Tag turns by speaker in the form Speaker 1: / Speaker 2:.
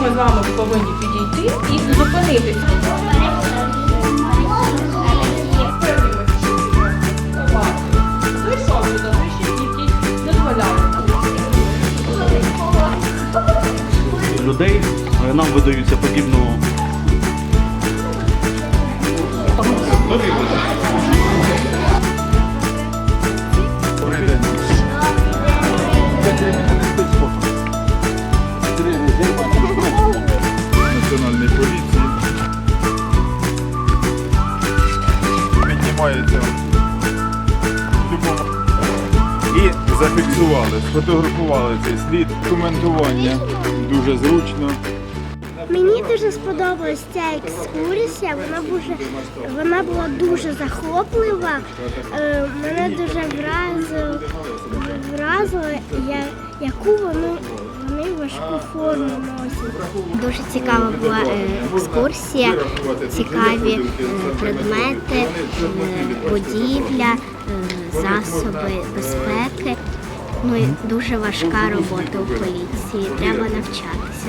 Speaker 1: ми з вами повинні підійти
Speaker 2: і зупинитися. Людей е, нам видаються подібного. Зафіксували, сфотографували цей слід. Коментування дуже зручно.
Speaker 3: Мені дуже сподобалась ця екскурсія. Вона дуже вона була дуже захоплива. Е, Мене дуже вразило, вразило я, яку вони, вони важку форму носять. Дуже цікава була е, екскурсія, цікаві предмети, будівля, е, засоби безпеки. Ну і дуже важка робота у поліції. Треба навчатися.